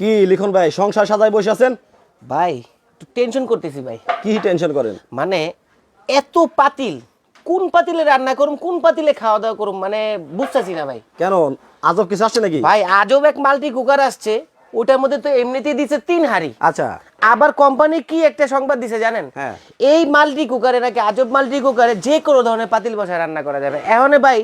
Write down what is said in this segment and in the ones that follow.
কি লিখন ভাই সংসার সাজায় বসে আছেন? ভাই টেনশন করতেছি ভাই। কি টেনশন করেন? মানে এত পাতিল কোন পাতিলে রান্না করুম কোন পাতিলে খাওয়া দাওয়া করুম মানে বুঝতেছি না ভাই। কেন? আজব কিছু আসছে নাকি? ভাই আজব এক মাল্টি কুকার আসছে ওটার মধ্যে তো এমনিতেই দিছে তিন হাড়ি। আচ্ছা। আবার কোম্পানি কি একটা সংবাদ দিছে জানেন? হ্যাঁ। এই মাল্টি কুকারে নাকি আজব মাল্টি কুকারে যে কোনো ধরনের পাতিল বসায় রান্না করা যাবে। এখন ভাই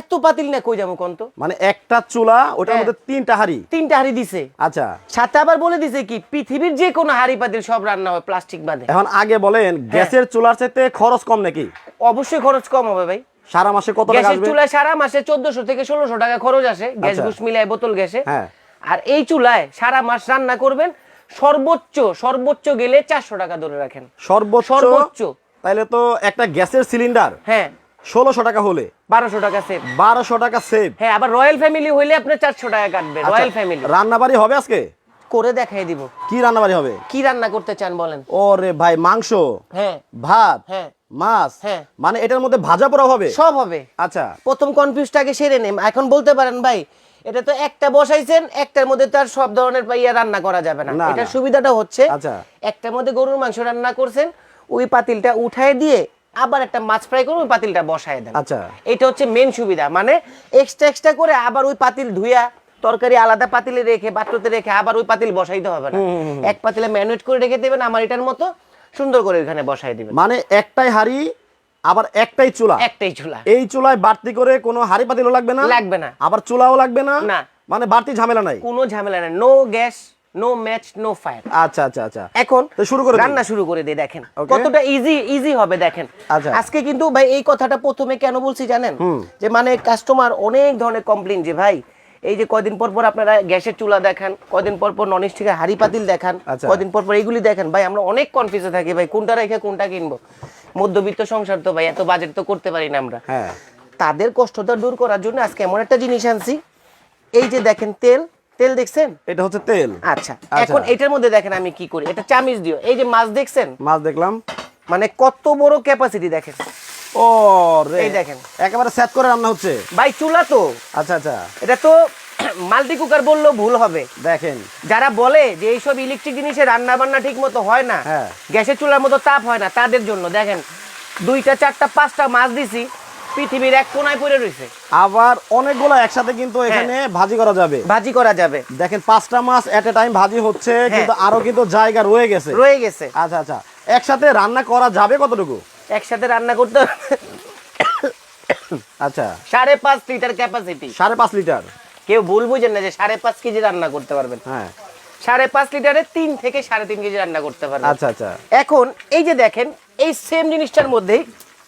এত পাতিল না কই যাব কোন তো মানে একটা চুলা ওটার হ্যাঁ। মধ্যে তিনটা হাড়ি? তিনটা হাড়ি দিছে। আচ্ছা। সাথে আবার বলে দিছে কি পৃথিবীর যে কোনো হাড়ি পাতিল সব রান্না হয় প্লাস্টিক বাদে। এখন আগে বলেন হ্যাঁ। গ্যাসের চুলার চাইতে খরচ কম নাকি? অবশ্যই খরচ কম হবে ভাই। সারা মাসে কত টাকা আসবে? চুলায় সারা মাসে চোদ্দশো থেকে ষোলোশো টাকা খরচ আসে গ্যাস আচ্ছা। ঘুষ মিলায় বোতল গ্যাসে। হ্যাঁ। আর এই চুলায় সারা মাস রান্না করবেন সর্বোচ্চ সর্বোচ্চ গেলে চারশো টাকা ধরে রাখেন। সর্বোচ্চ? সর্বোচ্চ। তাইলে তো একটা গ্যাসের সিলিন্ডার। হ্যাঁ। ষোলোশো টাকা হলে। বারোশো টাকা সেভ বারোশো টাকা সেভ হ্যাঁ আবার রয়্যাল ফ্যামিলি হইলে আপনার চারশো টাকা কাটবে রয়্যাল ফ্যামিলি রান্না বাড়ি হবে আজকে? করে দেখাই দিব। কি রান্না বাড়ি হবে? কি রান্না করতে চান বলেন? ওরে ভাই মাংস হ্যাঁ। ভাত হ্যাঁ। মাছ হ্যাঁ। মানে এটার মধ্যে ভাজা পোড়া হবে? সব হবে। আচ্ছা। প্রথম কনফিউজটাকে সেরে নেম। এখন বলতে পারেন ভাই এটা তো একটা বসাইছেন একটার মধ্যে তার সব ধরনের পাইয়া রান্না করা যাবে না। এটার সুবিধাটা হচ্ছে আচ্ছা। একটার মধ্যে গরুর মাংস রান্না করছেন ওই পাতিলটা উঠায় দিয়ে আবার একটা মাছ ফ্রাই করে ওই পাতিলটা বসায় দেন। আচ্ছা। এটা হচ্ছে মেন সুবিধা মানে এক্সট্রা এক্সট্রা করে আবার ওই পাতিল ধুইয়া তরকারি আলাদা পাতিলে রেখে পাত্রতে রেখে আবার ওই পাতিল বসাইতে হবে না। এক পাতিলে ম্যানুয়েট করে রেখে দেবেন আমার এটার মতো সুন্দর করে ওখানে বসাই দিবেন। মানে একটাই হাড়ি আবার একটাই চুলা? একটাই চুলা। এই চুলায় বাড়তি করে কোনো হাড়ি পাতিলও লাগবে না? লাগবে না। আবার চুলাও লাগবে না? না। মানে বাড়তি ঝামেলা নাই? কোনো ঝামেলা নাই। No gas no match no fire আচ্ছা আচ্ছা আচ্ছা। এখন তো শুরু করে। রান্না শুরু করে দিই দেখেন। কতটা ইজি ইজি হবে দেখেন। আচ্ছা। আজকে কিন্তু ভাই এই কথাটা প্রথমে কেন বলছি জানেন? যে মানে কাস্টমার অনেক ধরনের কমপ্লেন যে ভাই এই যে কয়দিন পর পর আপনারা গ্যাসের চুলা দেখান কয়দিন পর পর ননস্টিকের হাড়ি পাতিল দেখান আচ্ছা। কয়দিন পর পর এইগুলি দেখেন। ভাই আমরা অনেক কনফিউজে থাকি ভাই কোনটা রেখে কোনটা কিনবো? মধ্যবিত্ত সংসার তো ভাই এত বাজেট তো করতে পারি না আমরা। হ্যাঁ। তাদের কষ্টটা দূর করার জন্য আজকে এমন একটা জিনিস আনছি। এই যে দেখেন তেল তেল দেখছেন? এটা হচ্ছে তেল। আচ্ছা এখন এটার মধ্যে দেখেন আমি কি করি। এটা চামিচ দিও। এই যে মাছ দেখছেন? মাছ দেখলাম। মানে কত বড় ক্যাপাসিটি দেখেন। ও রে। এই দেখেন। একেবারে সেট করে রান্না হচ্ছে। ভাই চুলা তো। আচ্ছা আচ্ছা। এটা তো মাল্টি কুকার বললেও ভুল হবে। দেখেন। যারা বলে যে এইসব ইলেকট্রিক জিনিসে রান্না বান্না ঠিক মতো হয় না হ্যাঁ। গ্যাসের চুলার মতো তাপ হয় না তাদের জন্য। দেখেন দুইটা চারটা পাঁচটা মাছ দিছি। পৃথিবীর এক কোনায় পড়ে রয়েছে আবার অনেকগুলো একসাথে কিন্তু এখানে ভাজি করা যাবে। ভাজি করা যাবে। দেখেন পাঁচটা মাছ এট এ টাইম ভাজি হচ্ছে হ্যাঁ। কিন্তু আরও কিন্তু জায়গা রয়ে গেছে। রয়ে গেছে। আচ্ছা আচ্ছা। একসাথে রান্না করা যাবে কতটুকু? একসাথে রান্না করতে আচ্ছা। সাড়ে পাঁচ লিটার ক্যাপাসিটি সাড়ে পাঁচ লিটার। কেউ ভুল বুঝেন না যে সাড়ে পাঁচ কেজি রান্না করতে পারবেন। হ্যাঁ। সাড়ে পাঁচ লিটারে তিন থেকে সাড়ে তিন কেজি রান্না করতে পারবেন। আচ্ছা আচ্ছা। এখন এই যে দেখেন এই সেম জিনিসটার মধ্যেই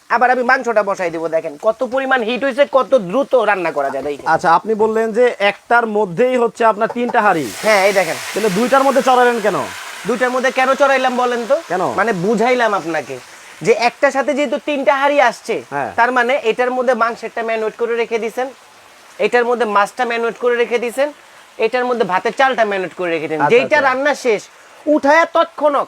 আবার আমি মাংসটা বসাই দিব দেখেন কত পরিমাণ হিট হয়েছে কত দ্রুত রান্না করা যায়। আচ্ছা আপনি বললেন যে একটার মধ্যেই হচ্ছে আপনার তিনটা হাড়ি হ্যাঁ এই দেখেন তাহলে দুইটার মধ্যে চড়ালেন কেন দুইটার মধ্যে কেন চড়াইলাম বলেন তো কেন? মানে বুঝাইলাম আপনাকে যে একটার সাথে যেহেতু তিনটা হাড়ি আসছে হ্যাঁ। তার মানে এটার মধ্যে মাংসেরটা ম্যানুয়েট করে রেখে দিছেন এটার মধ্যে মাছটা ম্যানুয়েট করে রেখে দিছেন এটার মধ্যে ভাতের চালটা ম্যানুয়েট করে রেখে দিন আচ্ছা, যেইটা আচ্ছা। রান্না শেষ উঠায়া তৎক্ষণক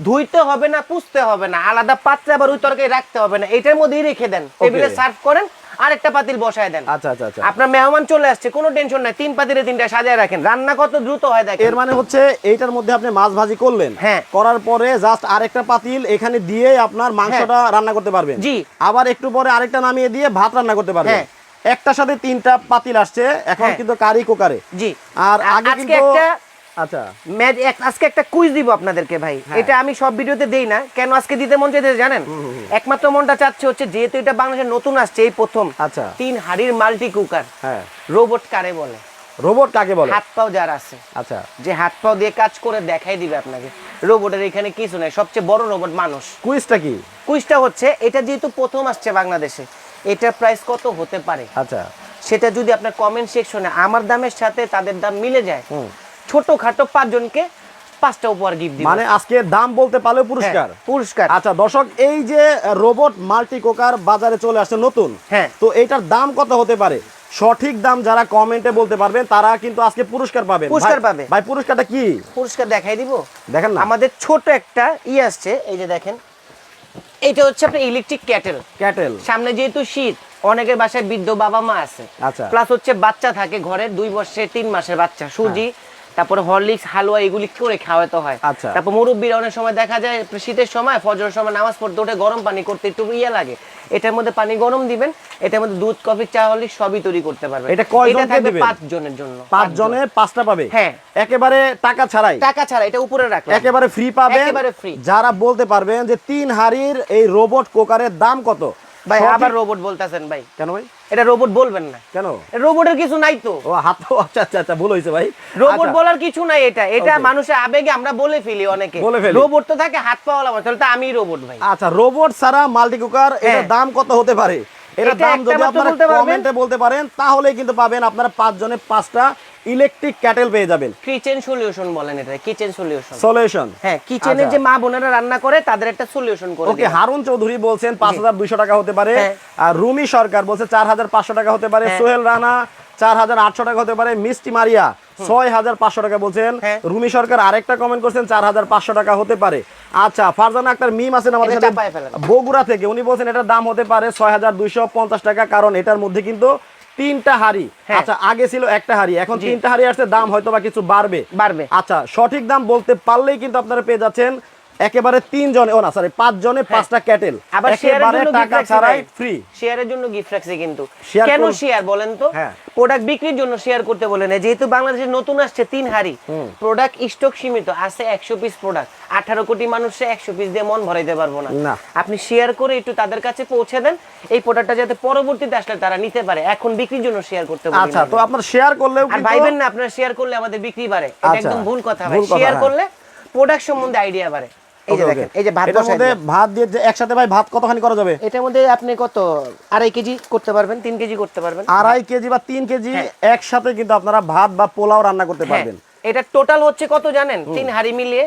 ধুইতে হবে না পুষতে হবে না আলাদা পাত্রে আবার ওই তরকারি রাখতে হবে না এটার মধ্যেই রেখে দেন। টেবিলে সার্ভ করেন আরেকটা পাতিল বসায় দেন। আচ্ছা আচ্ছা আচ্ছা। আপনার মেহমান চলে আসছে কোনো টেনশন নাই তিন পাতিলে তিনটা সাজায় রাখেন। রান্না কত দ্রুত হয় দেখেন। এর মানে হচ্ছে এইটার মধ্যে আপনি মাছ ভাজি করলেন। হ্যাঁ। করার পরে জাস্ট আরেকটা পাতিল এখানে দিয়ে আপনার মাংসটা রান্না করতে পারবেন। জি। আবার একটু পরে আরেকটা নামিয়ে দিয়ে ভাত রান্না করতে পারবেন। হ্যাঁ। একটার সাথে তিনটা পাতিল আসছে এখন হ্যাঁ। কিন্তু কারি কুকারে। জি। আর আগে কিন্তু একটা আচ্ছা। ম্যাচ আজকে একটা কুইজ দিব আপনাদেরকে ভাই। হ্যাঁ। এটা আমি সব ভিডিওতে দেই না। কেন আজকে দিতে মন চাইছে জানেন? একমাত্র মনটা চাচ্ছে হচ্ছে যেহেতু এটা বাংলাদেশে নতুন আসছে এই প্রথম। আচ্ছা। তিন হাড়ির মাল্টি কুকার হ্যাঁ। রোবট কারে বলে? রোবট কাকে বলে? হাত পাও যার আছে। আচ্ছা। যে হাত পাও দিয়ে কাজ করে দেখাই দিবে আপনাকে। রোবটের এখানে কিছু নাই। সবচেয়ে বড় রোবট মানুষ। কুইজটা কি? কুইজটা হচ্ছে এটা যেহেতু প্রথম আসছে বাংলাদেশে এটার প্রাইস কত হতে পারে? আচ্ছা। সেটা যদি আপনার কমেন্ট সেকশনে আমার দামের সাথে তাদের দাম মিলে যায় হুম। ছোট খাটো পাঁচজনকে পাঁচটা উপহার গিফট মানে আজকে দাম বলতে পুরস্কার হ্যাঁ, পুরস্কার। আচ্ছা দর্শক এই যে রোবট মাল্টি কুকার বাজারে চলে আসছে নতুন হ্যাঁ। তো এইটার দাম কত হতে পারে? সঠিক দাম যারা কমেন্টে বলতে পারবেন তারা কিন্তু আজকে পুরস্কার পাবেন। পুরস্কার পাবে। ভাই পুরস্কারটা কি? পুরস্কার দেখাই দিব। দেখেন না। আমাদের ছোট একটা ই আসছে এই যে দেখেন। এটা হচ্ছে আপনার ইলেকট্রিক ক্যাটেল ক্যাটেল সামনে যেহেতু শীত অনেকের বাসায় বৃদ্ধ বাবা মা আছে। আচ্ছা। প্লাস হচ্ছে বাচ্চা থাকে ঘরে দুই বছরের তিন মাসের বাচ্চা। সুজি তারপরে হরলিক্স হালুয়া এগুলি করে খাওয়াতে হয়। আচ্ছা। তারপর মুরব্বীরা অনেক সময় দেখা যায় শীতের সময় ফজরের সময় নামাজ পড়তে উঠে গরম পানি করতে একটু ইয়ে লাগে। এটার মধ্যে পানি গরম দিবেন এটার মধ্যে দুধ কফি চা হরলিক্স সবই তৈরি করতে পারবেন। এটা কয়জনকে থাকবে দিবেন? পাঁচ জনের জন্য। পাঁচ জনে পাঁচটা পাবে? হ্যাঁ। একেবারে টাকা ছাড়াই? টাকা ছাড়া এটা উপরে রাখলাম। একেবারে ফ্রি পাবে একেবারে free। যারা বলতে পারবেন যে তিন হাড়ির এই রোবট কুকারের দাম কত? ভাই আবার রোবট বলতেছেন ভাই। কেন ভাই? এটা রোবট বলবেন না। কেন? রোবটের কিছু নাই তো। ও হাত আচ্ছা আচ্ছা আচ্ছা ভুল হয়েছে ভাই। রোবট আচ্ছা। বলার কিছু নাই এটা। এটা মানুষের আবেগে আমরা বলে ফেলি অনেকে। বলে ফেলি। রোবট তো থাকে হাত পা ওলা তাহলে তো আমি রোবট ভাই। আচ্ছা রোবট ছাড়া মাল্টি কুকার হ্যাঁ। দাম কত হতে পারে? এটা দাম যদি আপনারা বলতে কমেন্টে বলতে পারেন তাহলেই কিন্তু পাবেন আপনারা পাঁচ জনে পাঁচটা ইলেকট্রিক ক্যাটেল পেয়ে যাবেন। কিচেন সলিউশন বলেন এটা কিচেন সলিউশন। সলিউশন। হ্যাঁ কিচেনে আচ্ছা। যে মা বোনেরা রান্না করে তাদের একটা সলিউশন করে ওকে। হারুন চৌধুরী বলছেন পাঁচ হাজার দুইশো টাকা হতে পারে। হ্যাঁ। আর রুমি সরকার বলছে চার হাজার পাঁচশো টাকা হতে পারে। হ্যাঁ। সোহেল রানা চার হাজার আটশো টাকা হতে পারে। মিষ্টি মারিয়া ছয় হাজার পাঁচশো টাকা বলছেন। হ্যাঁ। রুমি সরকার আরেকটা কমেন্ট করছেন চার হাজার পাঁচশো টাকা হতে পারে। আচ্ছা ফারজানা আক্তার মিম আছেন আমাদের সাথে। বগুড়া থেকে। উনি বলছেন এটার দাম হতে পারে ছয় হাজার দুইশো পঞ্চাশ টাকা কারণ এটার মধ্যে কিন্তু তিনটা হাড়ি। হ্যাঁ। আচ্ছা আগে ছিল একটা হাড়ি এখন তিনটা হাড়ি আসছে দাম হয়তো বা কিছু বাড়বে। বাড়বে। আচ্ছা সঠিক দাম বলতে পারলেই কিন্তু আপনারা পেয়ে যাচ্ছেন একেবারে তিন জনে ও না সরি পাঁচ জনে পাঁচটা ক্যাটেল। হ্যাঁ। আবার শেয়ারের একেবারে জন্য টাকা ছাড়াই ফ্রি শেয়ারের জন্য গিফট রাখছে কিন্তু। কেন শেয়ার বলেন তো? হ্যাঁ। প্রোডাক্ট বিক্রির জন্য শেয়ার করতে বলেন। না। যেহেতু বাংলাদেশে নতুন আসছে তিন হাড়ি প্রোডাক্ট স্টক সীমিত আছে একশো পিস প্রোডাক্ট আঠারো কোটি মানুষে একশো পিস দিয়ে মন ভরাইতে পারব না। আপনি শেয়ার করে একটু তাদের কাছে পৌঁছে দেন। এই প্রোডাক্টটা যাতে পরবর্তীতে আসলে তারা নিতে পারে। এখন বিক্রির জন্য শেয়ার করতে বলি আচ্ছা তো আপনার শেয়ার করলেও আর ভাইবেন না আপনারা শেয়ার করলে আমাদের বিক্রি বাড়ে। এটা আচ্ছা। একদম ভুল কথা ভাই। শেয়ার হ্যাঁ। করলে প্রোডাক্ট সম্বন্ধে আইডিয়া বাড়ে। এই যে দেখেন এই যে ভাত এটার মধ্যে ভাত দিয়ে একসাথে ভাই ভাত কতখানি করা যাবে? এটার মধ্যে আপনি কত? আড়াই কেজি করতে পারবেন তিন কেজি করতে পারবেন। আড়াই কেজি বা তিন কেজি হ্যাঁ। একসাথে কিন্তু আপনারা ভাত বা পোলাও রান্না করতে হ্যাঁ, পারবেন। এটা টোটাল হচ্ছে কত জানেন? তিন হাড়ি মিলিয়ে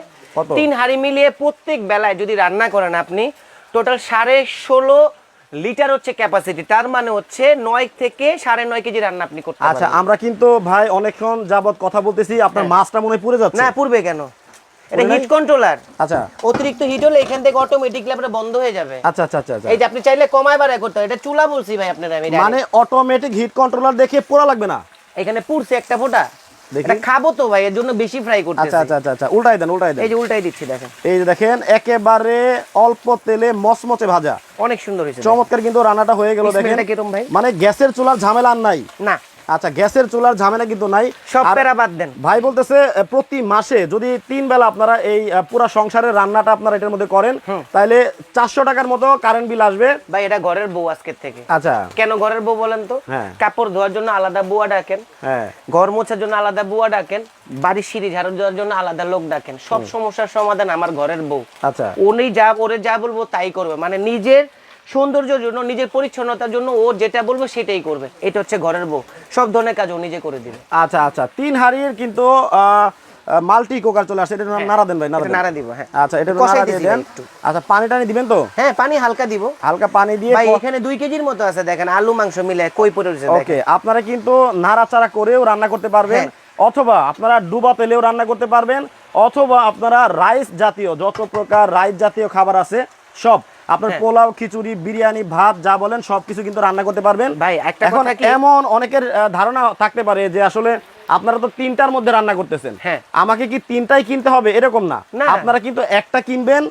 তিন হাড়ি মিলিয়ে প্রত্যেক বেলায় যদি রান্না করেন আপনি টোটাল সাড়ে ষোলো লিটার হচ্ছে ক্যাপাসিটি তার মানে হচ্ছে নয় থেকে সাড়ে নয় কেজি রান্না আপনি করতে আচ্ছা আমরা কিন্তু ভাই অনেকক্ষণ যাবত কথা বলতেছি আপনার মাছটা মনে হয় পুড়ে যাচ্ছে। হ্যাঁ। না পূর্বে কেন? এটা হিট কন্ট্রোলার আচ্ছা। অতিরিক্ত হিট হলে এখান থেকে অটোমেটিকলি আপনার বন্ধ হয়ে যাবে। আচ্ছা আচ্ছা আচ্ছা আচ্ছা। এই যে আপনি চাইলে কমায় বাড়ায় করতে এটা চুলা বলছি ভাই আপনার আমি মানে অটোমেটিক হিট কন্ট্রোলার দেখে পোড়া লাগবে না? এখানে পুরছে একটা ফোঁটা। এটা খাব তো ভাই এর জন্য বেশি ফ্রাই করতে আচ্ছা আচ্ছা আচ্ছা আচ্ছা উল্টাই দেন উল্টাই দেন। এই যে উল্টাই দিচ্ছি দেখেন। এই যে দেখেন একেবারে অল্প তেলে ভাজা। অনেক সুন্দর হয়েছে চমৎকার কিন্তু রান্নাটা হয়ে গেল দেখেন। ভাই। মানে গ্যাসের চুলার ঝামেলা আর নাই। না। আচ্ছা গ্যাসের চুলার ঝামেলা কিন্তু নাই। সব প্যারা বাদ দেন। ভাই বলতেছে প্রতি মাসে যদি তিন বেলা আপনারা এই পুরা সংসারের রান্নাটা আপনারা এটার মধ্যে করেন তাহলে চারশো টাকার মতো কারেন্ট বিল আসবে। ভাই এটা ঘরের বউ আজকের থেকে। আচ্ছা। কেন ঘরের বউ বলেন তো? হ্যাঁ। কাপড় ধোয়ার জন্য আলাদা বুয়া ডাকেন। হ্যাঁ। ঘর মোছার জন্য আলাদা বুয়া ডাকেন। বাড়ির সিঁড়ি ঝাড়ু দেওয়ার জন্য আলাদা লোক ডাকেন। সব সমস্যার সমাধান আমার ঘরের বউ। আচ্ছা। উনি যা ওরে যা বলব তাই করবে। মানে নিজের সৌন্দর্যের জন্য নিজের পরিচ্ছন্নতার জন্য ও যেটা বলবে সেটাই করবে। এটা হচ্ছে ঘরের বউ। সব ধরনের কাজ ও নিজে করে দিবে। আচ্ছা আচ্ছা। তিন হাড়ির কিন্তু মাল্টি কুকার চলে আসছে। এটা নাড়া দেন ভাই নাড়া দিব, হ্যাঁ। আচ্ছা এটা কষাই নাড়া দিয়ে দেন। আচ্ছা পানি টানি দিবেন তো? হ্যাঁ পানি হালকা দিব। হালকা পানি দিয়ে ভাই এখানে দুই কেজির মতো আছে দেখেন আলু মাংস মিলে কই পড়ে রয়েছে ওকে আপনারা কিন্তু নাড়াচাড়া করেও রান্না করতে পারবেন হ্যাঁ। অথবা আপনারা ডুবা তেলেও রান্না করতে পারবেন অথবা আপনারা রাইস জাতীয় যত প্রকার রাইস জাতীয় খাবার আছে সব। আপনার হ্যাঁ। পোলাও খিচুড়ি বিরিয়ানি ভাত যা বলেন সবকিছু কিন্তু রান্না করতে পারবেন। ভাই, একটা এখন এমন অনেকের ধারণা থাকতে পারে যে আসলে আপনারা তো তিনটার মধ্যে রান্না করতেছেন। হ্যাঁ। আমাকে কি তিনটাই কিনতে হবে? এরকম না। আপনারা কিন্তু একটা কিনবেন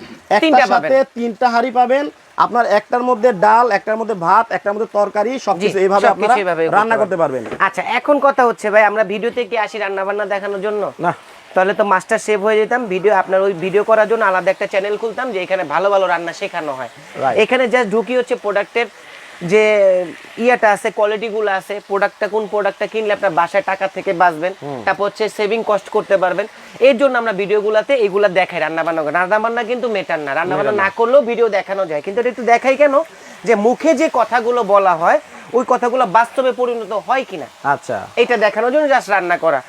তিনটা একটার সাথে তিনটা হাড়ি পাবেন। আপনার একটার মধ্যে ডাল একটার মধ্যে ভাত একটার মধ্যে তরকারি সবকিছু এইভাবে আপনারা রান্না করতে করতে পারবেন। আচ্ছা এখন কথা হচ্ছে ভাই আমরা ভিডিওতে কি আসি রান্না বান্না দেখানোর জন্য? না। তাহলে তো মাস্টার সেভ হয়ে যেতাম। ভিডিও আপনার ওই ভিডিও করার জন্য আলাদা একটা চ্যানেল খুলতাম যে এখানে ভালো ভালো রান্না শেখানো হয়। এখানে জাস্ট ঢুকি হচ্ছে প্রোডাক্টের যে ইয়েটা আছে কোয়ালিটিগুলো আছে প্রোডাক্টটা কোন প্রোডাক্টটা কিনলে আপনার বাসায় টাকা থেকে বাঁচবেন তারপর হচ্ছে সেভিং কস্ট করতে পারবেন। এর জন্য আমরা ভিডিওগুলোতে এগুলা দেখাই রান্না বান্না রান্না বান্না কিন্তু মেটার না। রান্না বান্না না। করলেও ভিডিও দেখানো যায়। কিন্তু এটা একটু দেখাই কেন? যে মুখে যে কথাগুলো বলা হয় ওই কথাগুলো বাস্তবে পরিণত হয় কিনা? আচ্ছা। এটা দেখানোর জন্য জাস্ট রান্না করা।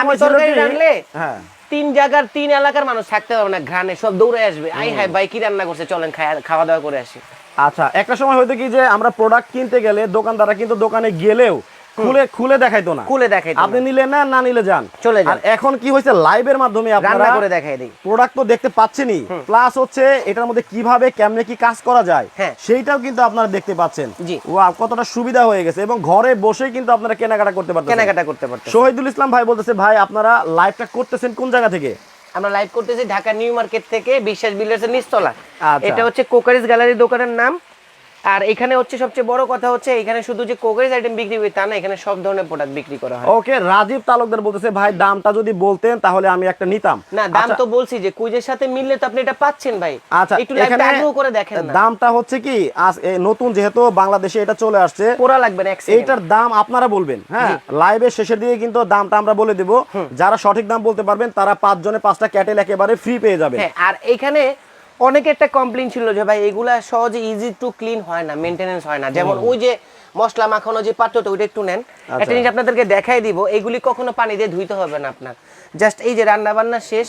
আমি তরকারি রান্নলে হ্যাঁ। তিন জায়গার তিন এলাকার মানুষ থাকতে পারবে না ঘ্রাণে সব দৌড়ে আসবে। আই হাই ভাই কি রান্না করছে? চলেন খাওয়া দাওয়া করে আসি। আচ্ছা একটা সময় হয়তো কি যে আমরা প্রোডাক্ট কিনতে গেলে দোকানদাররা কিন্তু দোকানে গেলেও খুলে খুলে না। খুলে আপনি নিলে না না নিলে যান। চলে যান। আর এখন কি হয়েছে লাইভের মাধ্যমে আপনারা করে দেখাই দিই। প্রোডাক্ট তো দেখতে পাচ্ছেনই। প্লাস হচ্ছে এটার মধ্যে কীভাবে কেমনে কি কাজ করা যায় হ্যাঁ। সেইটাও কিন্তু আপনারা দেখতে পাচ্ছেন। জি। ওয়াও কতটা সুবিধা হয়ে গেছে। এবং ঘরে বসেই কিন্তু আপনারা কেনাকাটা করতে পারতেন কেনাকাটা করতে পারতেন শহীদুল ইসলাম ভাই বলতেছে ভাই আপনারা লাইভটা করতেছেন কোন জায়গা থেকে? আমরা লাইভ করতেছি ঢাকা নিউ মার্কেট থেকে বিশ্বাস বিল্ডার্সের নিচতলা আচ্ছা। এটা হচ্ছে কোকারিজ গ্যালারি দোকানের নাম। আর এখানে হচ্ছে সবচেয়ে বড় কথা হচ্ছে এখানে শুধু যে কোকারিজ আইটেম বিক্রি হয় তা না এখানে সব ধরনের প্রোডাক্ট বিক্রি করা হয়। ওকে রাজীব তালুকদার বলতেছে ভাই দামটা যদি বলতেন তাহলে আমি একটা নিতাম। না দাম আচ্ছা, তো বলছি যে কুইজের সাথে মিললে তো আপনি এটা পাচ্ছেন ভাই। আচ্ছা একটু লাইভটা এখানে আগ্রহ করে দেখেন না। দামটা হচ্ছে কি আজ নতুন যেহেতু বাংলাদেশে এটা চলে আসছে পোড়া লাগবে না। এইটার দাম আপনারা বলবেন হ্যাঁ? লাইভের শেষের দিকে কিন্তু দামটা আমরা বলে দেব। যারা সঠিক দাম বলতে পারবেন তারা পাঁচ জনে পাঁচটা ক্যাটেল একেবারে ফ্রি পেয়ে যাবে হ্যাঁ আর এখানে অনেকে একটা কমপ্লেন ছিল যে ভাই এগুলা সহজে ইজি টু ক্লিন হয় না মেনটেনেন্স হয় না। যেমন ওই যে মশলা মাখানো যে পাত্রটা ওইটা একটু নেন। আচ্ছা। একটা জিনিস আপনাদেরকে দেখাই দিব এগুলি কখনো পানি দিয়ে ধুইতে হবে না আপনার। জাস্ট এই যে রান্না বান্না শেষ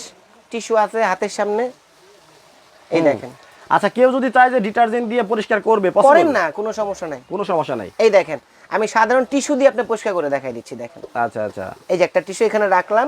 টিস্যু আছে হাতের সামনে। এই দেখেন। আচ্ছা কেউ যদি চায় যে ডিটারজেন্ট দিয়ে পরিষ্কার করবে? করেন না কোনো সমস্যা নাই। কোনো সমস্যা নাই? এই দেখেন আমি সাধারণ টিস্যু দিয়ে আপনি পরিষ্কার করে দেখাই দিচ্ছি দেখেন। আচ্ছা আচ্ছা। এই যে একটা টিস্যু এখানে রাখলাম।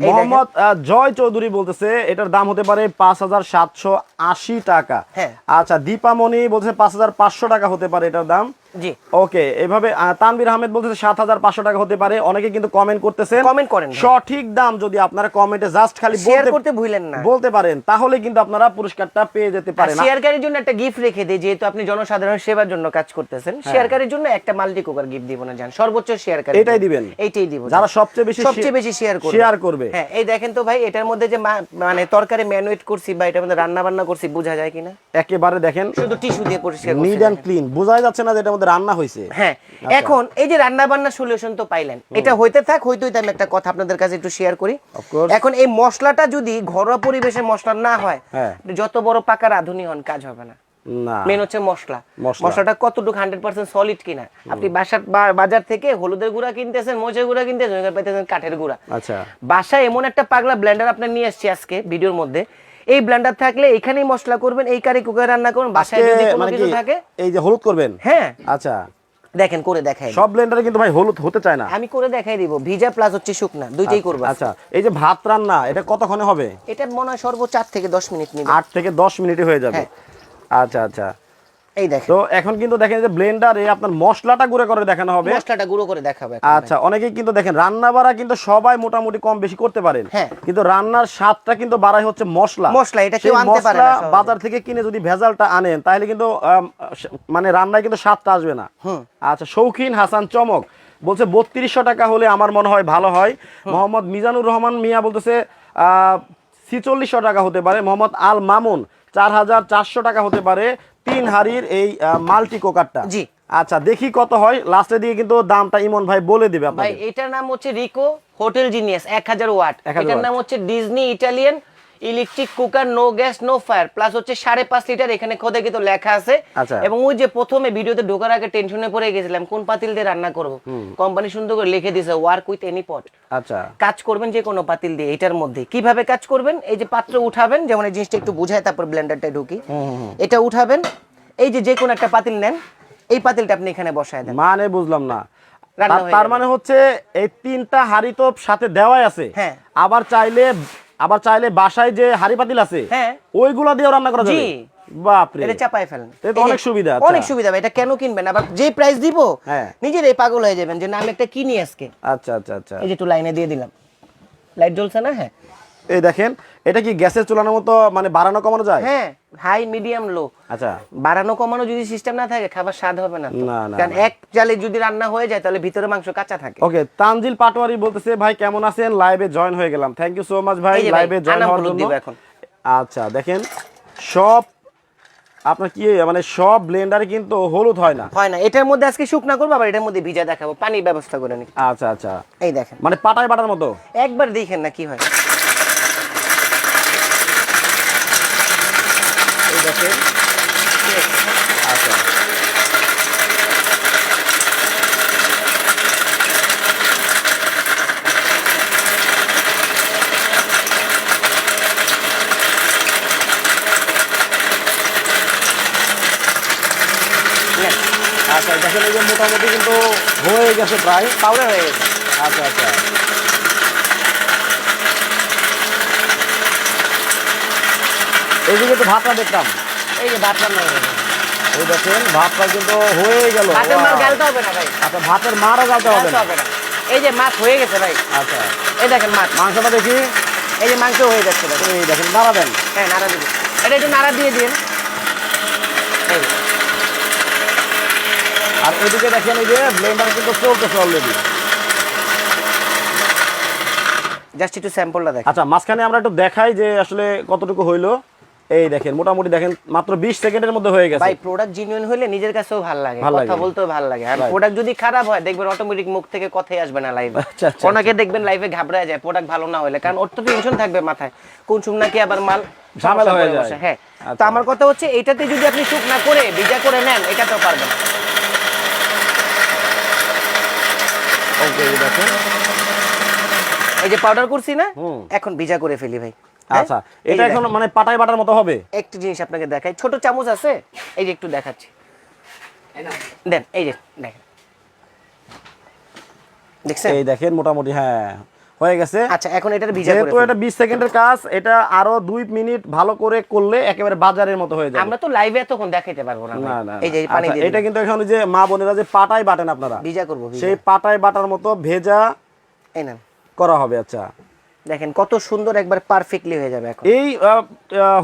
মোহাম্মদ জয় চৌধুরী বলতেছে এটার দাম হতে পারে পাঁচ হাজার সাতশো আশি টাকা। হ্যাঁ। আচ্ছা দীপামণি বলছে পাঁচ হাজার পাঁচশো টাকা হতে পারে এটার দাম। জি। ওকে এভাবে তানভীর আহমেদ বলতেছে সাত হাজার পাঁচশো টাকা হতে পারে। অনেকে কিন্তু কমেন্ট করতেছেন। Comment করেন সঠিক দাম যদি আপনারা কমেন্টে জাস্ট খালি শেয়ার করতে ভুলেন না। বলতে পারেন তাহলে কিন্তু আপনারা পুরস্কারটা পেয়ে যেতে পারেন। শেয়ারকারীর জন্য একটা গিফট রেখে দিই যেহেতু আপনি জনসাধারণ সেবার জন্য কাজ করতেছেন। হ্যাঁ। শেয়ারকারীর জন্য একটা মাল্টি কুকার গিফট দিব না জান। সর্বোচ্চ শেয়ারকারী এটাই দিবেন? এইটাই দিব যারা সবচেয়ে বেশি সবচেয়ে বেশি শেয়ার করবে। share করবে। হ্যাঁ এই দেখেন তো ভাই এটার মধ্যে যে মানে তরকারি ম্যানুয়েট করছি বা এটার মধ্যে রান্না বান্না করছি বোঝা যায় কিনা? একেবারে দেখেন শুধু টিস্যু দিয়ে পরিষ্কার নিড অ্যান্ড ক্লিন বোঝাই যাচ্ছে না যে এটার মধ্যে রান্না হয়েছে হ্যাঁ আচ্ছা। এখন এই যে রান্না বান্না সলিউশন তো পাইলেন এটা হইতে থাক হইতে হইতে আমি একটা কথা আপনাদের কাছে একটু শেয়ার করি। এখন এই মশলাটা যদি ঘরোয়া পরিবেশে মশলা না হয় হ্যাঁ। যত বড় পাকা রাঁধুনি হন কাজ হবে না। মেন হচ্ছে মশলা। মশলা। মশলাটা কতটুকু হান্ড্রেড পার্সেন্ট সলিড কিনা? আপনি বাসার বাজার থেকে হলুদের গুঁড়া কিনতেছেন মরিচের গুঁড়া কিনতেছেন পাইতেছেন কাঠের গুঁড়া। আচ্ছা। বাসায় এমন একটা পাগলা ব্লেন্ডার আপনার নিয়ে এসছি আজকে ভিডিওর মধ্যে। এই ব্লেন্ডার থাকলে এখানেই মশলা করবেন এই কারি কুকারে রান্না করবেন বাসায় যদি কোনো মানে কিছু থাকে। এই যে হলুদ করবেন? হ্যাঁ। আচ্ছা। দেখেন করে দেখাই। সব ব্লেন্ডারে কিন্তু ভাই হলুদ হতে চায় না। আমি করে দেখাই দিব। ভিজা প্লাস হচ্ছে শুকনা দুইটাই করব। আচ্ছা। এই যে ভাত রান্না এটা কতক্ষণে হবে? এটা মনে হয় সর্বোচ্চ 4 থেকে দশ মিনিট নিবে। 8 থেকে দশ মিনিটে হয়ে যাবে। হ্যাঁ। আচ্ছা আচ্ছা। এই দেখেন। তো এখন কিন্তু দেখেন যে ব্লেন্ডারে আপনার মশলাটা গুঁড়ো করে দেখানো হবে। মশলাটা গুঁড়ো করে দেখাবে আচ্ছা অনেকেই কিন্তু দেখেন রান্না বাড়া কিন্তু সবাই মোটামুটি কম বেশি করতে পারেন। হ্যাঁ। কিন্তু রান্নার স্বাদটা কিন্তু বাড়াই হচ্ছে মশলা। মশলা, এটা কেউ আনতে পারে না বাজার থেকে কিনে যদি ভেজালটা আনেন তাহলে কিন্তু মানে রান্নায় কিন্তু স্বাদটা আসবে না। আচ্ছা শৌখিন হাসান চমক। বলছে বত্রিশশো টাকা হলে আমার মনে হয় ভালো হয়। মোহাম্মদ মিজানুর রহমান মিয়া বলতেছে আহ ছিচল্লিশশো টাকা হতে পারে। মোহাম্মদ আল মামুন চার হাজার চারশো টাকা হতে পারে। তিন হাড়ির এই মাল্টি কোকারটা। জি। আচ্ছা দেখি কত হয়। লাস্টে দিয়ে কিন্তু দামটা ইমন ভাই বলে দিবে ভাই এটার নাম হচ্ছে রিকো হোটেল জিনিয়াস এক হাজার ওয়াট। 1000 এটার নাম হচ্ছে Disney Italian electric cooker no gas no fire plus হচ্ছে সাড়ে পাঁচ লিটার এখানে খোদে কিন্তু লেখা আছে। আচ্ছা। এবং ওই যে প্রথমে ভিডিওতে ঢোকার আগে টেনশনে পড়ে গেছিলাম কোন পাতিল দিয়ে রান্না করব? কোম্পানি সুন্দর করে লিখে দিয়েছে ওয়ার্ক উইথ এনি পট আচ্ছা। কাজ করবেন যে কোনো পাতিল দিয়ে এটার মধ্যে। কীভাবে কাজ করবেন? এই যে পাত্র উঠাবেন যেমন এই জিনিসটা একটু বুঝায় তারপর ব্লেন্ডারটা ঢুকি। এটা উঠাবেন এই যে যে কোনো একটা পাতিল নেন এই পাতিলটা আপনি এখানে বসায় দেন। মানে বুঝলাম না। তার-। মানে হচ্ছে এই তিনটা হাড়ি তো সাথে দেওয়াই আছে। হ্যাঁ। আবার চাইলে আবার চাইলে বাসায় যে হাড়ি পাতিল আছে হ্যাঁ। ওইগুলা দিয়েও রান্না করা যাবে। বাপরে। এটা চাপায় ফেলেন। এ তো এই যে- অনেক সুবিধা, আচ্ছা। অনেক সুবিধা এটা কেন কিনবেন? আবার যে প্রাইস দিব হ্যাঁ। পাগল হয়ে যাবেন যে না আমি একটা কিনি আজকে। আচ্ছা আচ্ছা আচ্ছা। এই যে একটু লাইনে দিয়ে দিলাম। লাইট জ্বলছে না? হ্যাঁ। এই দেখেন এটা কি গ্যাসের চুলানোর মতো মানে বাড়ানো কমানো যায়? হ্যাঁ। হাই মিডিয়াম লো আচ্ছা। বাড়ানো কমানো যদি সিস্টেম না থাকে খাবার স্বাদ হবে না কারণ এক জালে যদি রান্না হয়ে যায় তাহলে ভিতরে মাংস কাঁচা থাকে। ওকে তানজিল পাটোয়ারি বলতেছে ভাই কেমন আছেন? লাইভে জয়েন হয়ে গেলাম। থ্যাংক ইউ সো মাচ ভাই, লাইভে জয়েন হওয়ার জন্য। এখন। আচ্ছা দেখেন সব আপনার কি মানে সব ব্লেন্ডারে কিন্তু হলুদ হয় না। হয় না। এটার মধ্যে আজকে শুকনা করব আবার এটার মধ্যে ভিজা দেখাবো। পানির ব্যবস্থা করে নি আচ্ছা আচ্ছা। এই দেখেন। মানে পাটায় বাটার মতো? একবার দেখেন না কি হয়। দেখেন আচ্ছা আচ্ছা। দেখেন, এই যে মোটামুটি কিন্তু হয়ে গেছে প্রায়। পাউডার হয়ে গেছে আচ্ছা আচ্ছা। এইদিকে তো দেখতাম এই যে এই দেখেন ভাতটা কিন্তু হয়ে গেল। ভাতের মার গালতে হবে না ভাই। আচ্ছা ভাতের মারও গালতে হবে না? এই যে মাছ হয়ে গেছে ভাই। আচ্ছা। এই দেখেন মাছ। মাংসটা দেখি। এই যে মাংস হয়ে যাচ্ছে ভাই। এই দেখেন নাড়া দেন। হ্যাঁ নাড়া দিবি। এটা একটু নাড়া দিয়ে দিন। আর এদিকে দেখেন এই যে ব্লেন্ডার কিন্তু চলতেছে অলরেডি জাস্ট একটু স্যাম্পলটা দেখ আচ্ছা মাঝখানে আমরা একটু দেখাই যে আসলে কতটুকু হইল। এই দেখেন মোটামুটি দেখেন মাত্র বিশ সেকেন্ডের মধ্যে হয়ে গেছে। ভাই প্রোডাক্ট জেনুইন হলে নিজের কাছেও ভালো লাগে কথা বলতেও ভালো লাগে। আর প্রোডাক্ট যদি খারাপ হয় দেখবেন অটোমেটিক মুখ থেকে কথাই আসবে না লাইভে আচ্ছা, আচ্ছা, অনেকে দেখবেন লাইভে ঘাবড়ায় যায় প্রোডাক্ট ভালো না হলে কারণ ওর তো টেনশন থাকবে মাথায়। কোন সুম নাকি আবার মাল ঝামেলা হয়ে যায়। হ্যাঁ। তো আচ্ছা। আমার কথা হচ্ছে এটাতে যদি আপনি শুক না করে ভিজা করে নেন এটা তো পারবেন। ওকে দেখেন। এই যে পাউডার করছি না এখন ভিজা করে ফেলি ভাই? আচ্ছা এটা এখন মানে পাটাই বাটার মতো হবে? একটু জিনিস আপনাকে দেখাই। ছোট চামচ আছে এই যে একটু দেখাচ্ছি। দেন এই যে দেখেন। দেখছেন? এই দেখেন মোটামুটি হ্যাঁ হয়ে গেছে। আচ্ছা এখন এটার ভিজা যেহেতু এটা বিশ সেকেন্ডের কাজ এটা আরও দুই মিনিট ভালো করে করলে একেবারে বাজারের মতো হয়ে যাবে। আমরা তো লাইভে তখন দেখাইতে পারব না না না এই যে পানি আচ্ছা, দিয়ে এটা কিন্তু এখন যে মা বোনেরা যে পাটাই বাটেন আপনারা ভিজা করব। সেই পাটাই বাটার মতো ভেজা এই নেন। করা হবে আচ্ছা। দেখেন কত সুন্দর একবার পারফেক্টলি হয়ে যাবে এখন। এই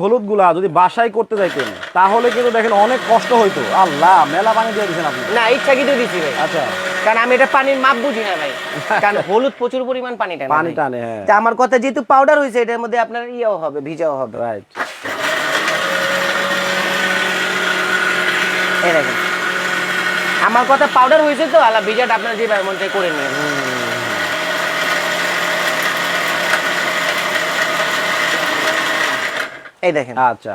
হলুদগুলা যদি বাসায় করতে যাইতেন তাহলে কিন্তু দেখেন অনেক কষ্ট হইতো। আল্লাহ মেলা পানি দিয়ে দিয়েছেন আপনি। না ইচ্ছা কিন্তু দিছি ভাই। আচ্ছা। কারণ আমি এটা পানির মাপ বুঝি না ভাই। কারণ হলুদ প্রচুর পরিমাণ পানি টানে পানি টানে হ্যাঁ। তা আমার কথা যেহেতু পাউডার হয়েছে এটার মধ্যে আপনার ইয়েও হবে ভিজাও হবে। রাইট এই দেখেন। আমার কথা পাউডার হয়েছে তো আলা ভিজাটা আপনার যে মন করে নিন। এই দেখেন। আচ্ছা।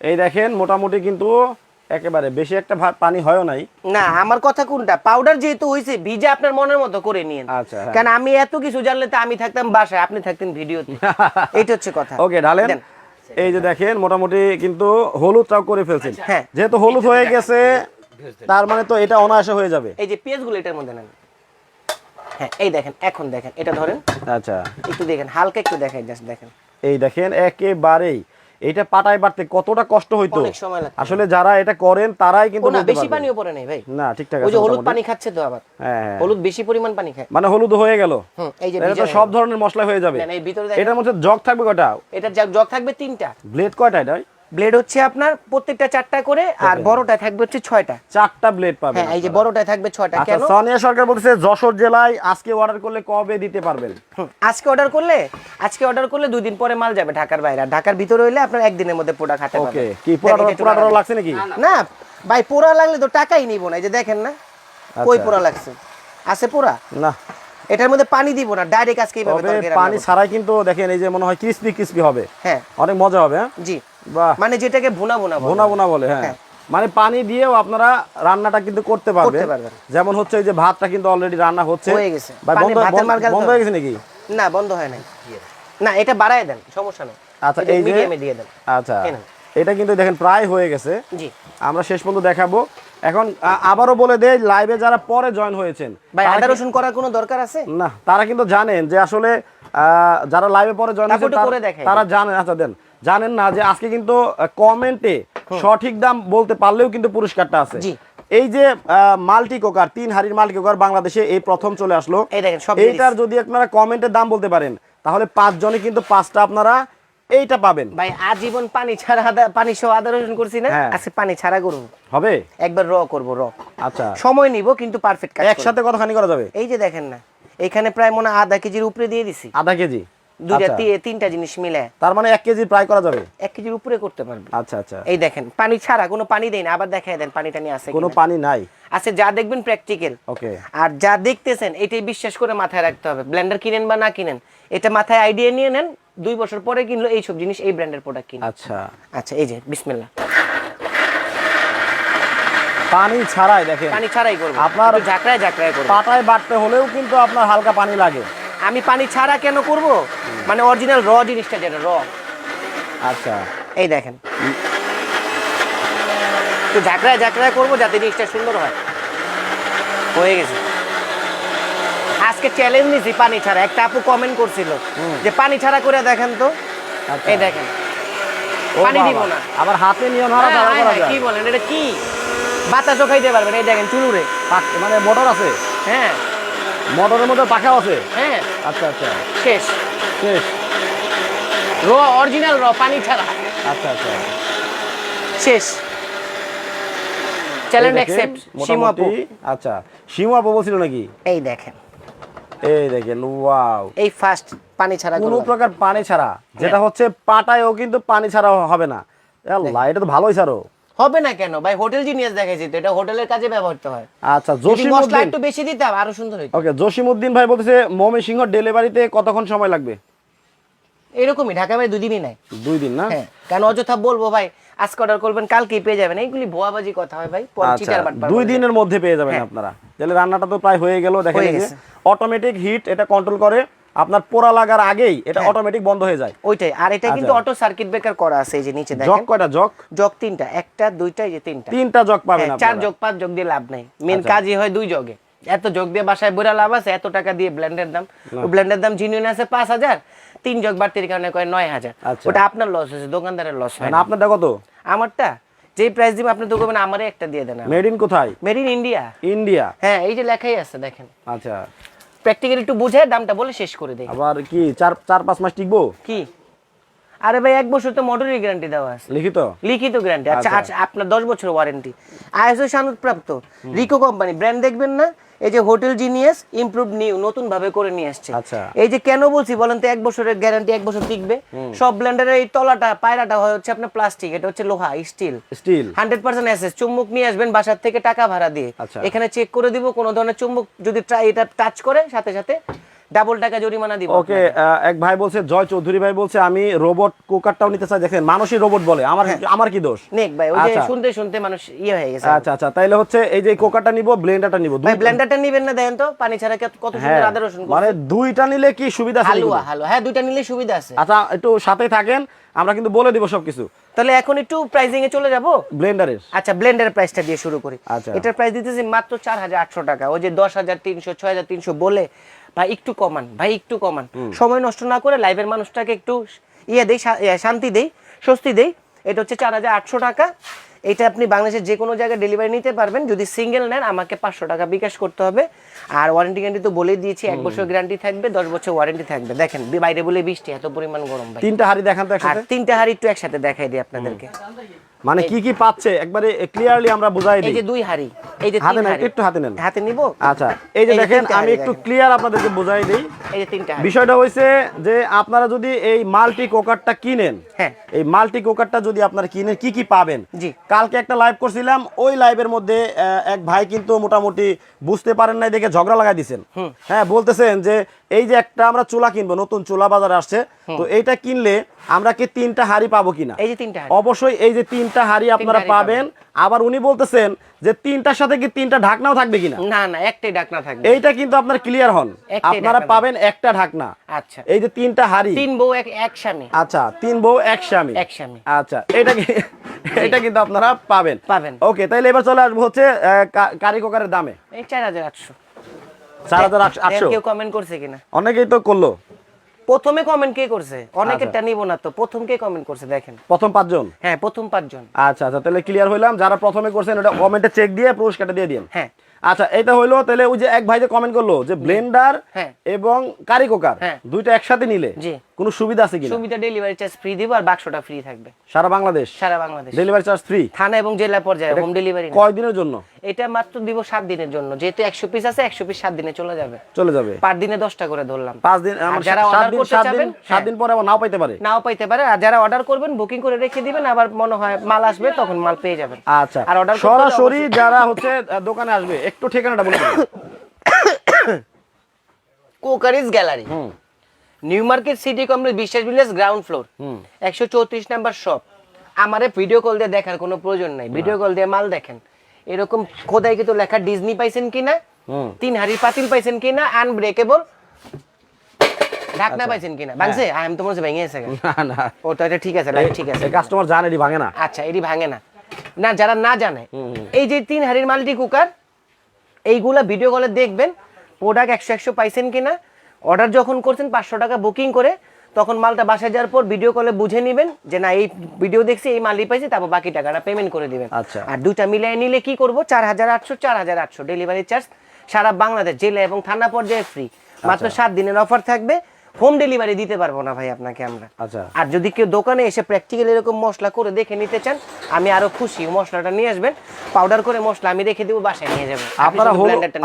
এই দেখেন মোটামুটি কিন্তু একেবারে বেশি একটা পানি হয় নাই। না আমার কথা কোনটা? পাউডার যেহেতু হয়েছে ভিজা আপনার মনের মতো করে নিন আচ্ছা, হ্যাঁ। কারণ আমি এত কিছু জানলে তো আমি থাকতাম বাসায় আপনি থাকতেন ভিডিওতে। এইটা হচ্ছে কথা। ওকে ঢালেন। এই যে দেখেন মোটামুটি কিন্তু হলুদটাও করে ফেলছেন। হ্যাঁ। যেহেতু হলুদ হয়ে গেছে তার মানে তো এটা অনায়াসে হয়ে যাবে। এই যে পেঁয়াজগুলো এটার মধ্যে নেন। হ্যাঁ এই দেখেন এখন দেখেন এটা ধরেন। আচ্ছা। একটু দেখেন হালকা একটু দেখেন জাস্ট দেখেন। এই দেখেন একেবারেই এটা পাটায় বাড়তে কতটা কষ্ট হইতো। আসলে যারা এটা করেন তারাই কিন্তু না বেশি। পানিও পড়ে নাই ভাই। না ঠিকঠাক ওই আছে যে হলুদ পানি খাচ্ছে তো আবার। হ্যাঁ হ্যাঁ। হলুদ বেশি পরিমাণ পানি খায়। মানে হলুদ হয়ে গেল। হুম এই যে এটা হয়ে সব ধরনের মশলা হয়ে যাবে। না এই ভিতরে এটার মধ্যে জগ থাকবে কয়টা? এটা জগ থাকবে তিনটা। ব্লেড কয়টা এটা? ব্লেড হচ্ছে আপনার প্রত্যেকটা চারটা করে আর বড়টা থাকবে হচ্ছে ছয়টা। চারটা ব্লেড পাবেন হ্যাঁ এই যে বড়টায় থাকবে ছয়টা আচ্ছা কেন? সানিয়া সরকার বলতেছে যশোর জেলায় আজকে অর্ডার করলে কবে দিতে পারবেন? আজকে অর্ডার করলে আজকে অর্ডার করলে দুই দিন পরে মাল যাবে ঢাকার বাইরে। ঢাকার ভিতরে হইলে আপনার একদিনের মধ্যে প্রোডাক্ট হাতে ওকে পাবেন। কি নাড়া দিন। লাগছে নাকি? না ভাই পোড়া লাগলে তো টাকাই নিব না এই যে দেখেন না কই আচ্ছা। পোড়া লাগছে? আছে পোড়া না। এটার মধ্যে পানি দিব না ডাইরেক্ট আজকে এইভাবে পানি ছাড়াই কিন্তু দেখেন এই যে মনে হয় ক্রিসপি ক্রিসপি হবে। হ্যাঁ। অনেক মজা হবে হ্যাঁ? জি। মানে যেটাকে ভুনা ভুনা। বোনা বোনা বলে হ্যাঁ। হ্যাঁ। মানে পানি দিয়েও আপনারা রান্নাটা কিন্তু করতে পারবেন। যেমন হচ্ছে এই যে ভাতটা কিন্তু অলরেডি রান্না হচ্ছে। হয়ে গেছে। বন্ধ ভাতের মার গাল বন্ধ হয়ে গেছে নাকি? না বন্ধ হয় নাই। না এটা বাড়ায় দেন সমস্যা নেই। আচ্ছা এই যে মিডিয়ামে দিয়ে দেন। আচ্ছা এটা কিন্তু দেখেন প্রায় হয়ে গেছে। জি। আমরা শেষ পর্যন্ত দেখাবো। এখন আবারও বলে দেই লাইভে যারা পরে জয়েন হয়েছেন ভাই আদা রসুন করার কোনো দরকার আছে? না তারা কিন্তু জানেন যে আসলে যারা লাইভে পরে জয়েন হয়েছে তারা- তারা জানেন। আচ্ছা দেন। জানেন না যে আজকে কিন্তু কমেন্টে সঠিক দাম বলতে পারলেও কিন্তু পুরস্কারটা আছে। এই যে মাল্টি কোকার তিন হাড়ির মাল্টি কোকার বাংলাদেশে এই প্রথম চলে আসলো। এইটার যদি আপনারা কমেন্টের দাম বলতে পারেন তাহলে পাঁচজনে কিন্তু পাঁচটা আপনারা এইটা পাবেন। ভাই আজীবন পানি ছাড়া পানি সহ আদা রসুন করছি না? হ্যাঁ। আজকে পানি ছাড়া করব হবে? একবার র করব র আচ্ছা। সময় নিব কিন্তু পারফেক্ট কাজ। একসাথে কতখানি করা যাবে? এই যে দেখেন না এখানে প্রায় মনে হয় আধা কেজির উপরে দিয়ে দিছি। আধা কেজি? দুইটা আচ্ছা। তিনটা জিনিস মিলে। তার মানে এক কেজি প্রায় করা যাবে? এক কেজির উপরে করতে পারবে। আচ্ছা আচ্ছা। এই দেখেন পানি ছাড়া কোনো পানি দেই না আবার দেখাই দেন পানি টানি আছে কোনো পানি নাই? আছে যা দেখবেন প্র্যাকটিক্যাল ওকে। আর যা দেখতেছেন এটাই বিশ্বাস করে মাথায় রাখতে হবে। ব্লেন্ডার কিনেন বা না কিনেন এটা মাথায় আইডিয়া নিয়ে নেন দুই বছর পরে কিনলো এইসব জিনিস এই ব্র্যান্ডের প্রোডাক্ট কিনে আচ্ছা। আচ্ছা এই যে বিসমিল্লাহ। পানি ছাড়াই দেখেন পানি ছাড়াই করব। আপনার- ঝাঁকড়ায় ঝাঁকড়ায় করব। পাটায় বাটতে হলেও কিন্তু আপনার হালকা পানি লাগে। আমি পানি ছাড়া কেন করব? মানে অরিজিনাল র জিনিসটা যেটা র আচ্ছা। এই দেখেন। একটু ঝাঁকড়ায় ঝাঁকড়ায় করব যাতে জিনিসটা সুন্দর হয়। হয়ে গেছে। আজকে চ্যালেঞ্জ নিছি পানি ছাড়া। একটা আপু কমেন্ট করছিল যে পানি ছাড়া করে দেখেন তো। আচ্ছা। এই দেখেন। পানি দিব না। আবার হাতে নিয়ে নাড়া হ্যাঁ, দাঁড়া করা যায়। কি বলেন? এটা কি? বাতাসও খাইতে পারবেন। এই দেখেন চুলুরে। মানে মোটর আছে? হ্যাঁ। মোটরের মধ্যে পাখাও আছে? হ্যাঁ। আচ্ছা আচ্ছা। শেষ। শেষ। র অরিজিনাল র পানি ছাড়া। আচ্ছা আচ্ছা। শেষ। চ্যালেঞ্জ অ্যাকসেপ্ট শিমু আপু। আচ্ছা। শিমু আপু বলছিল নাকি? এই দেখেন। এই দেখেন ওয়াও। এই ফার্স্ট পানি ছাড়া কোনো প্রকার পানি ছাড়া। যেটা হচ্ছে পাটায়ও কিন্তু পানি ছাড়া হবে না। আল্লাহ এটা তো ভালোই ছাড়ো। হবে না কেন? ভাই হোটেল জিনিয়াস দেখাইছি তো এটা হোটেলের কাজে ব্যবহৃত হয়। আচ্ছা জসিমউদ্দিন একটু বেশি দিতাম আরও সুন্দর হইতো। ওকে জসিমউদ্দিন ভাই বলতেছে মমি সিংহ ডেলিভারিতে কতক্ষণ সময় লাগবে? এরকমই ঢাকা ভাই দুই দিনই নাই দুই দিন না? কেন অযথা বলব ভাই আজকে অর্ডার করবেন কালকেই পেয়ে যাবেন। এইগুলি ভুয়াবাজি কথা হয় ভাই আচ্ছা দুই দিনের মধ্যে পেয়ে যাবেন হ্যাঁ। আপনারা। তাহলে রান্নাটা তো প্রায় হয়ে গেল দেখেন হয়ে। অটোমেটিক হিট এটা কন্ট্রোল করে আপনার পোড়া লাগার আগেই এটা হ্যাঁ। অটোমেটিক বন্ধ হয়ে যায়। ওইটাই। আর এটা কিন্তু আচ্ছা। অটো সার্কিট ব্রেকার করা আছে এই যে নিচে দেখেন। জক কয়টা? জক জগ তিনটা। একটা দুইটা এই যে তিনটা। তিনটা জক পাবেন হ্যাঁ, চার আপনারা যোগ পাঁচ যোগ দিয়ে লাভ নাই। মেন আচ্ছা। কাজই হয় দুই যোগে এত যোগ দিয়ে বাসায় বইরা লাভ আছে এত টাকা দিয়ে ব্লেন্ডের দাম। ওই ব্লেন্ডের দাম জিনিয়ন আছে পাঁচ হাজার তিন যোগ বাড়তির কারণে কয় নয় হাজার। আচ্ছা। ওটা আপনার লস হয়েছে দোকানদারের লস হয় না। আপনারটা কত? আমারটা? যেই প্রাইস দিব আপনি তো করবেন আমারই একটা দিয়ে দেন মেড ইন কোথায়? মেড ইন ইন্ডিয়া ইন্ডিয়া হ্যাঁ এই যে লেখাই আছে দেখেন। আচ্ছা। প্র্যাকটিক্যালি একটু বুঝে দামটা বলে শেষ করে দেই। আবার কি চার চার পাঁচ মাস টিকবো? কি? আরে ভাই এক বছর তো মোটরের গ্যারান্টি দেওয়া আছে। লিখিত? লিখিত গ্যারান্টি আচ্ছা আচ্ছা। আচ্ছা আপনার দশ বছর ওয়ারেন্টি আইএসও সনদপ্রাপ্ত রিকো কোম্পানি ব্র্যান্ড দেখবেন না? এই যে হোটেল জিনিয়াস ইমপ্রুভ নিউ নতুন ভাবে করে নিয়ে আসছে। আচ্ছা। এই যে কেন বলছি বলেন তো এক বছরের গ্যারান্টি এক বছর টিকবে। সব ব্লেন্ডারের এই তলাটা পায়রাটা হয় হচ্ছে আপনার প্লাস্টিক এটা হচ্ছে লোহা স্টিল স্টিল হান্ড্রেড পার্সেন্ট অ্যাসেস চুম্বক নিয়ে আসবেন বাসার থেকে টাকা ভাড়া দিয়ে। আচ্ছা। এখানে চেক করে দিব কোনো ধরনের চুম্বক যদি ট্রাই এটা টাচ করে সাথে সাথে ডাবল টাকা জরিমানা দিব ওকে এক ভাই বলছে জয় চৌধুরী ভাই বলছে আমি রোবট কুকারটাও নিতে চাই। দেখেন মানুষই রোবট বলে। আমার আমার কি দোষ? নেক ভাই ওই যে আচ্ছা। শুনতে শুনতে মানুষ ইয়ে হয়ে গেছে। আচ্ছা আচ্ছা তাইলে হচ্ছে এই যে কুকারটা নিব ব্লেন্ডারটা নিব ভাই ব্লেন্ডারটা নিবেন না দেখেন তো। পানি ছাড়া কত- কত হ্যাঁ সুন্দর আদা রসুন। মানে দুইটা নিলে কি সুবিধা আছে হালুয়া? হালুয়া। হ্যাঁ দুইটা নিলে সুবিধা আছে। আচ্ছা একটু সাথে থাকেন আমরা কিন্তু বলে দিব সবকিছু। তাহলে এখন একটু প্রাইজিং এ চলে যাব? ব্লেন্ডারের আচ্ছা ব্লেন্ডারের প্রাইসটা দিয়ে শুরু করি। আচ্ছা। এটার প্রাইস দিতেছি মাত্র চার হাজার আটশো টাকা। ওই যে দশ হাজার তিনশো ছয় হাজার তিনশো বলে ভাই একটু কমান ভাই একটু কমান। সময় নষ্ট না করে লাইভের মানুষটাকে একটু ইয়ে দেই ইয়ে, শান্তি দেই স্বস্তি দেই। এটা হচ্ছে চার হাজার আটশো টাকা। এটা আপনি বাংলাদেশের যে কোনো জায়গায় ডেলিভারি নিতে পারবেন। যদি সিঙ্গেল নেন আমাকে পাঁচশো টাকা বিকাশ করতে হবে। আর ওয়ারেন্টি গ্যারান্টি তো বলেই দিয়েছি এক বছর গ্যারান্টি থাকবে দশ বছর ওয়ারেন্টি থাকবে। দেখেন বাইরে বলে বৃষ্টি এত পরিমাণ গরম তিনটা হাড়ি দেখান তো তিনটা হাড়ি একটু একসাথে দেখাই দিই আপনাদেরকে। মানে কি কি পাচ্ছে? একবারে ক্লিয়ারলি আমরা বুঝাই দিই। এই যে দুই হাড়ি এই যে হাতে তিন নেন একটু হাতে নেন। হাতে নিব? আচ্ছা এই যে দেখেন আমি একটু ক্লিয়ার আপনাদেরকে বুঝাই দিই। এই যে তিনটা বিষয়টা হয়েছে যে আপনারা যদি এই মাল্টি কুকারটা কিনেন হ্যাঁ। এই মাল্টি কুকারটা যদি আপনারা কিনেন কি কি পাবেন? জি। কালকে একটা লাইভ করছিলাম ওই লাইভের মধ্যে এক ভাই কিন্তু মোটামুটি বুঝতে পারেন নাই দেখে ঝগড়া লাগাই দিছেন। হ্যাঁ বলতেছেন যে এই যে একটা আমরা চুলা কিনবো নতুন চুলা বাজারে আসছে তো এইটা কিনলে আমরা কি তিনটা হাড়ি পাবো কিনা? এই যে তিনটা অবশ্যই এই যে তিনটা হাড়ি আপনারা পাবেন। আবার উনি বলতেছেন যে তিনটার সাথে কি তিনটা ঢাকনাও থাকবে কিনা? না না একটাই ডাকনা থাকবে। এইটা কিন্তু আপনার ক্লিয়ার হন। আপনারা পাবেন একটা ঢাকনা। আচ্ছা। এই যে তিনটা হাড়ি। তিন বউ এক এক স্বামী আচ্ছা তিন বউ এক স্বামী এক স্বামী আচ্ছা এটা কি এটা কিন্তু আপনারা পাবেন। পাবেন। ওকে তাহলে এবার চলে আসব হচ্ছে কারি কোকারের দামে। এই চার হাজার আটশো। চার হাজার আটশো কেউ কমেন্ট করছে কিনা? অনেকেই তো করল। প্রথমে কমেন্ট কে করছে? অনেকেরটা নিব না তো প্রথম কে কমেন্ট করছে দেখেন। প্রথম পাঁচজন? হ্যাঁ প্রথম পাঁচজন। আচ্ছা আচ্ছা তাহলে ক্লিয়ার হইলাম যারা প্রথমে করছেন ওটা কমেন্টে চেক দিয়ে পুরস্কারটা দিয়ে দিন হ্যাঁ। আচ্ছা এটা হইল তাহলে ওই যে এক ভাই যে কমেন্ট করল যে ব্লেন্ডার হ্যাঁ। এবং কারি কোকার হ্যাঁ। দুইটা একসাথে নিলে কোনো সুবিধা আছে কিনা? সুবিধা ডেলিভারি চার্জ ফ্রি দিব আর বাক্সটা ফ্রি থাকবে। সারা বাংলাদেশ? সারা বাংলাদেশ। ডেলিভারি চার্জ ফ্রি থানা এবং জেলা পর্যায়ে হোম ডেলিভারি কয় দিনের জন্য? এটা মাত্র দিব সাত দিনের জন্য। যেহেতু একশো পিস আছে একশো পিস সাত দিনে চলে যাবে। চলে যাবে। পার দিনে দশটা করে ধরলাম। পাঁচ দিন আর যারা অর্ডার করতে চাবেন সাত হ্যাঁ, দিন পরে আবার নাও পাইতে পারে? নাও পাইতে পারে। আর যারা অর্ডার করবেন বুকিং করে রেখে দিবেন আবার মনে হয় মাল আসবে তখন মাল পেয়ে যাবেন। আচ্ছা। আর অর্ডার সরাসরি যারা হচ্ছে দোকানে আসবে একটু ঠিকানাটা বলে। Crockeries gallery. New market city complex Biswas village ground floor. একশো চৌত্রিশ নাম্বার শপ। আমারে ভিডিও কল দিয়ে দেখার কোনো প্রয়োজন নাই। ভিডিও কল দিয়ে মাল দেখেন। এরকম খোদাই কিন্তু লেখা ডিজনি পাইছেন কিনা। তিন হাড়ি পাতিল পাইছেন কিনা? আনব্রেকেবল ঢাকনা পাইছেন কিনা? ভাঙছে? হ্যাঁ। আমি তো মনে হচ্ছে ভেঙে না না। এটা ঠিক আছে ঠিক আছে। কাস্টমার জানে এটি ভাঙে না। আচ্ছা এটি ভাঙে না। না যারা না জানে এই যে তিন হাড়ির মাল্টি কুকার এইগুলা ভিডিও কলে দেখবেন প্রোডাক্ট একশো একশো পাইছেন কিনা। অর্ডার যখন করছেন পাঁচশো টাকা বুকিং করে তখন মালটা বাসায় যাওয়ার পর ভিডিও কলে বুঝে নেবেন যে না এই ভিডিও দেখছি এই মালই পাইছি তারপর বাকি টাকাটা পেমেন্ট করে দিবেন। আচ্ছা। আর দুটা মিলিয়ে নিলে কি করব? চার হাজার আটশো চার হাজার আটশো ডেলিভারি চার্জ সারা বাংলাদেশ জেলা এবং থানা পর্যায়ে ফ্রি মাত্র সাত দিনের অফার থাকবে। হোম ডেলিভারি দিতে পারব না ভাই আপনাকে আমরা। আচ্ছা। আর যদি কেউ দোকানে এসে প্র্যাকটিক্যাল এরকম মশলা করে দেখে নিতে চান আমি আরও খুশি। মশলাটা নিয়ে আসবেন পাউডার করে মশলা আমি রেখে দেবো বাসায় নিয়ে যাবেন। আপনারা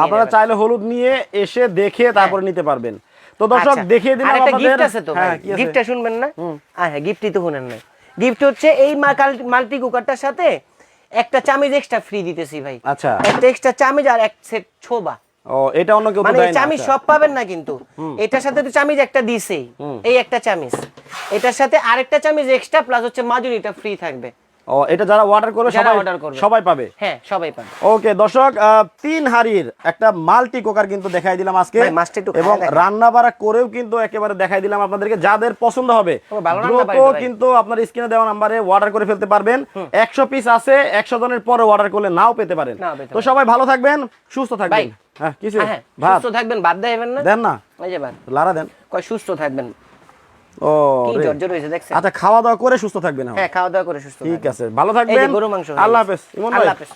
আপনারা চাইলে হলুদ নিয়ে এসে দেখে তারপরে নিতে পারবেন। তো দর্শক আচ্ছা, দেখিয়ে দিলাম আপনাদের। গিফট আছে তো হ্যাঁ গিফটটা শুনবেন না? হ্যাঁ হ্যাঁ গিফটই তো শুনেন না গিফট হচ্ছে এই মাল্টি কুকারটার সাথে একটা চামিজ এক্সট্রা ফ্রি দিতেছি ভাই। আচ্ছা। একটা এক্সট্রা চামিজ আর এক সেট ছোবা। ও এটা অন্য কেউ মানে আচ্ছা। সব পাবেন না কিন্তু। এটার সাথে তো চামিজ একটা দিছেই। এই একটা চামিজ এটার সাথে আরেকটা চামিজ এক্সট্রা প্লাস হচ্ছে মাজুরিটা ফ্রি থাকবে। ও এটা যারা অর্ডার করবে সবাই order করবে। সবাই পাবে? হ্যাঁ সবাই পাবে। ওকে দর্শক তিন হাড়ির একটা মাল্টি কুকার কিন্তু দেখাই দিলাম আজকে। এবং রান্না বাড়া করেও কিন্তু একেবারে দেখাই দিলাম আপনাদেরকে। যাদের পছন্দ হবে দ্রুত। কিন্তু আপনার স্ক্রিনে দেওয়া নাম্বারে অর্ডার করে ফেলতে পারবেন। একশো পিস আছে একশো জনের পরে অর্ডার করলে নাও পেতে পারেন। তো সবাই ভালো থাকবেন সুস্থ থাকবেন। হ্যাঁ কিছু হ্যাঁ ভাত? সুস্থ থাকবেন বাদ দেবেন না? দেন না? এই যে লারা দেন। কয় সুস্থ থাকবেন। ও দেখছেন? আচ্ছা খাওয়া দাওয়া করে সুস্থ থাকবেন হ্যাঁ খাওয়া দাওয়া করে সুস্থ ঠিক আছে ভালো থাকবেন। গরু মাংস আল্লাহ হাফেজ। ইমন ভাই। আল্লাহ হাফেজ।